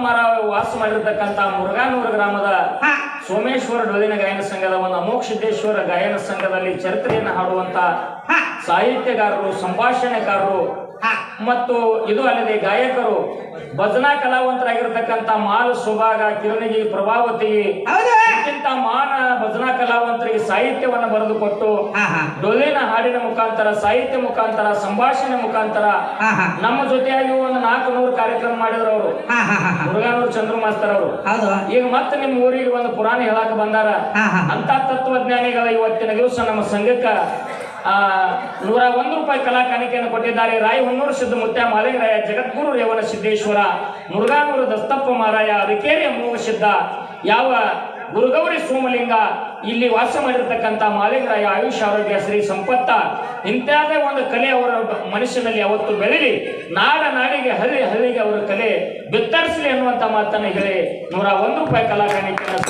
ಮಾರ ವಾಸ ಮಾಡಿರ್ತಕ್ಕಂಥ ಮುರುಗಾನೂರ ಗ್ರಾಮದ ಸೋಮೇಶ್ವರ ಡೊಲಿನ ಗಾಯನ ಸಂಘದ ಒಂದು ಅಮೋಕ್ಷೇಶ್ವರ ಗಾಯನ ಸಂಘದಲ್ಲಿ ಚರಿತ್ರೆಯನ್ನು ಹಾಡುವಂತ ಸಾಹಿತ್ಯಗಾರರು ಸಂಭಾಷಣೆಗಾರರು ಹಾ. ಮತ್ತು ಇದು ಅಲ್ಲದೆ ಗಾಯಕರು ಭಜನಾ ಕಲಾವಂತರಾಗಿರ್ತಕ್ಕಂಥ ಮಾಲು ಸುಭಾಗ ಕಿರಣಗಿ ಪ್ರಭಾವತಿ ಕಲಾವಂತರಿಗೆ ಸಾಹಿತ್ಯವನ್ನು ಬರೆದುಕೊಟ್ಟು ಡೊಳ್ಳಿನ ಹಾಡಿನ ಮುಖಾಂತರ ಸಾಹಿತ್ಯ ಮುಖಾಂತರ ಸಂಭಾಷಣೆ ಮುಖಾಂತರ ನಮ್ಮ ಜೊತೆಯಾಗಿ ಒಂದು ನಾಲ್ಕು ನೂರು ಕಾರ್ಯಕ್ರಮ ಮಾಡಿದ್ರು ಅವರು. ಮುರುಘಾನೂರು ಚಂದ್ರ ಮಾಸ್ತರ್ ಅವರು ಈಗ ಮತ್ತೆ ನಿಮ್ಮ ಊರಿಗೆ ಒಂದು ಪುರಾಣ ಹೇಳಕ್ ಬಂದಾರ. ಅಂತ ತತ್ವಜ್ಞಾನಿಗಳ ಇವತ್ತಿನ ದಿವಸ ನಮ್ಮ ಸಂಘಕ್ಕ ಆ ನೂರ ಒಂದು ರೂಪಾಯಿ ಕಲಾ ಕಾಣಿಕೆಯನ್ನು ಕೊಟ್ಟಿದ್ದಾರೆ ರಾಯ ಹೊನ್ನೂರು ಸಿದ್ಧ ಮುತ್ಯ ಮಾಲಿಂಗರಾಯ ಜಗದ್ಗುರು ರೇವಣ ಸಿದ್ದೇಶ್ವರ ಮುರುಘಾನೂರು ದಸ್ತಪ್ಪ ಮಾರಾಯ ಅದಕ್ಕೇರಿಯ ಮೂವ ಸಿದ್ಧ ಯಾವ ಗುರುಗೌರಿ ಸೋಮಲಿಂಗ ಇಲ್ಲಿ ವಾಸ ಮಾಡಿರ್ತಕ್ಕಂಥ ಮಾಲಿಂಗರಾಯ ಆಯುಷ್ ಆರೋಗ್ಯ ಶ್ರೀ ಸಂಪತ್ತ ಇಂಥದೇ ಒಂದು ಕಲೆ ಅವರ ಮನುಷ್ಯನಲ್ಲಿ ಅವತ್ತು ಬೆಳೀಲಿ ನಾಡ ನಾಡಿಗೆ ಹಳ್ಳಿ ಹಳ್ಳಿಗೆ ಅವರ ಕಲೆ ಬಿತ್ತರಿಸಲಿ ಅನ್ನುವಂಥ ಮಾತನ್ನು ಹೇಳಿ ನೂರ ಒಂದು ರೂಪಾಯಿ ಕಲಾಕಾಣಿಕೆಯನ್ನು.